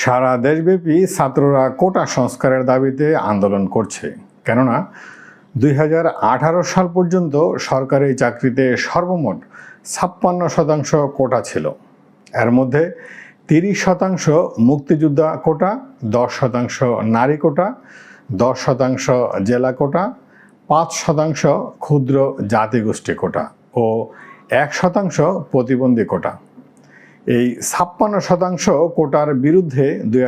সারা দেশব্যাপী ছাত্ররা কোটা সংস্কারের দাবিতে আন্দোলন করছে। কেননা, দুই হাজার আঠারো সাল পর্যন্ত সরকারি চাকরিতে সর্বমোট ছাপ্পান্ন শতাংশ কোটা ছিল। এর মধ্যে তিরিশ শতাংশ মুক্তিযোদ্ধা কোটা, দশ শতাংশ নারী কোটা, দশ শতাংশ জেলা কোটা, পাঁচ শতাংশ ক্ষুদ্র জাতিগোষ্ঠী কোটা ও এক শতাংশ প্রতিবন্ধী কোটা। এই ছাপ্পান্ন শতাংশ কোটার বিরুদ্ধে দুই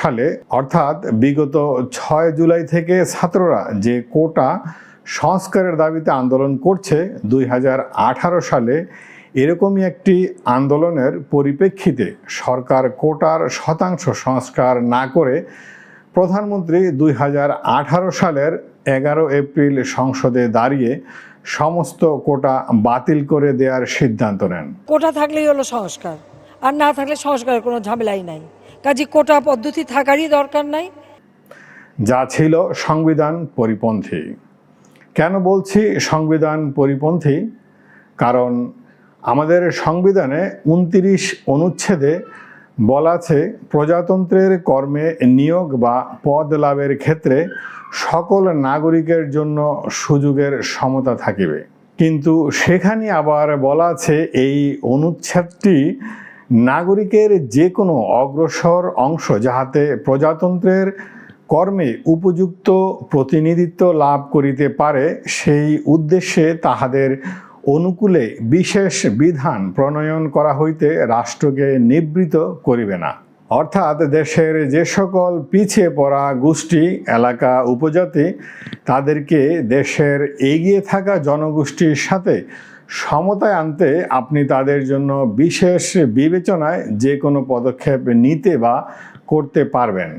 সালে, অর্থাৎ বিগত ছয় জুলাই থেকে ছাত্ররা যে কোটা সংস্কারের দাবিতে আন্দোলন করছে দুই সালে, এরকমই একটি আন্দোলনের পরিপ্রেক্ষিতে সরকার কোটার শতাংশ সংস্কার না করে প্রধানমন্ত্রী দুই হাজার আঠারো সালের এগারো এপ্রিল সংসদে দাঁড়িয়ে সমস্ত কোটা বাতিল করে দেওয়ার সিদ্ধান্ত নেন। কোটা থাকলেই হলো সংস্কার আর না থাকলে সংস্কারের কোনো ঝামেলাই নাই। কাজে কোটা পদ্ধতি থাকারই দরকার নাই। যা ছিল সংবিধান পরিপন্থী। কেন বলছি সংবিধান পরিপন্থী? কারণ আমাদের সংবিধানে উনতিরিশ অনুচ্ছেদে বলা আছে, প্রজাতন্ত্রের কর্মে নিয়োগ বা পদ লাভের ক্ষেত্রে সকল নাগরিকের জন্য সুযোগের সমতা থাকিবে। কিন্তু সেখানে আবার বলা আছে, এই অনুচ্ছেদটি নাগরিকের যে কোনো অগ্রসর অংশ যাহাতে প্রজাতন্ত্রের কর্মে উপযুক্ত প্রতিনিধিত্ব লাভ করিতে পারে, সেই উদ্দেশ্যে তাহাদের অনুকূলে বিশেষ বিধান প্রণয়ন করা হইতে রাষ্ট্রকে নিবৃত করিবে না। অর্থাৎ দেশের যে সকল পিছিয়ে পড়া গোষ্ঠী, এলাকা, উপজাতি, তাদেরকে দেশের এগিয়ে থাকা জনগোষ্ঠীর সাথে সমতায় আনতে আপনি তাদের জন্য বিশেষ বিবেচনায় যে কোনো পদক্ষেপ নিতে বা করতে পারবেন।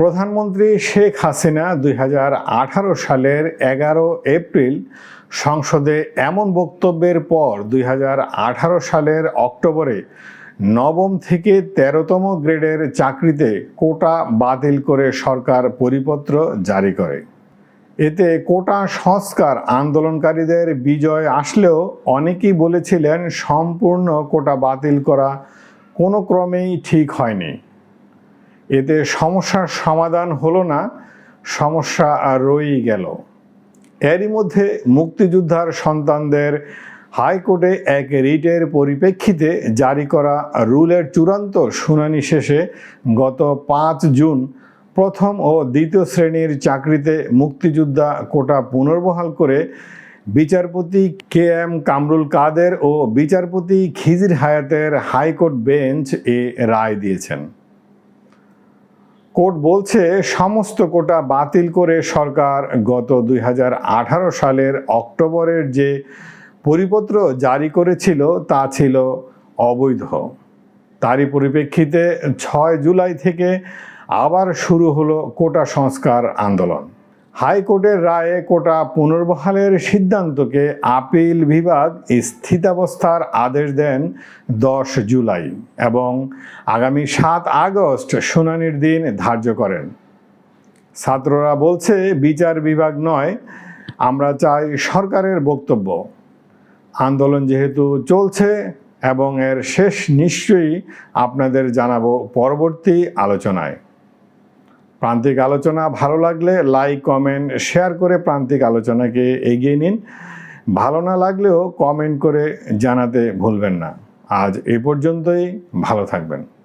প্রধানমন্ত্রী শেখ হাসিনা দুই হাজার আঠারো সালের এগারো এপ্রিল সংসদে এমন বক্তব্যের পর দুই হাজার আঠারো সালের অক্টোবরে নবম থেকে তেরোতম গ্রেডের চাকরিতে কোটা বাতিল করে সরকার পরিপত্র জারি করে। এতে কোটা সংস্কার আন্দোলনকারীদের বিজয় আসলেও অনেকেই বলেছিলেন সম্পূর্ণ কোটা বাতিল করা কোনো ক্রমেই ঠিক হয়নি। এতে সমস্যার সমাধান হলো না, সমস্যা আর রয়েই গেল। এরই মধ্যে মুক্তিযোদ্ধার সন্তানদের হাইকোর্টে এক রিটের পরিপ্রেক্ষিতে জারি করা রুলের চূড়ান্ত শুনানি শেষে গত পাঁচ জুন প্রথম ও দ্বিতীয় শ্রেণির চাকরিতে মুক্তিযোদ্ধা কোটা পুনর্বহাল করে বিচারপতি কে এম কামরুল কাদের ও বিচারপতি খিজির হায়াতের হাইকোর্ট বেঞ্চ এ রায় দিয়েছেন। কোর্ট বলছে সমস্ত কোটা বাতিল করে সরকার গত দুই হাজার আঠারো সালের অক্টোবরের যে পরিপত্র জারি করেছিল, তা ছিল অবৈধ। তারই পরিপ্রেক্ষিতে ছয় জুলাই থেকে আবার শুরু হলো কোটা সংস্কার আন্দোলন। হাইকোর্টের রায়ে কোটা পুনর্বহালের সিদ্ধান্তকে আপিল বিভাগ স্থিতাবস্থার আদেশ দেন দশ জুলাই এবং আগামী সাত আগস্ট শুনানির দিন ধার্য করেন। ছাত্ররা বলছে, বিচার বিভাগ নয়, আমরা চাই সরকারের বক্তব্য। আন্দোলন যেহেতু চলছে এবং এর শেষ নিশ্চয়ই আপনাদের জানাব পরবর্তী আলোচনায়। প্রান্তিক আলোচনা ভালো লাগলে লাইক কমেন্ট শেয়ার করে প্রান্তিক আলোচনাকে এগিয়ে নিন। ভালো না লাগলেও কমেন্ট করে জানাতে ভুলবেন না। আজ এ পর্যন্তই, ভালো থাকবেন।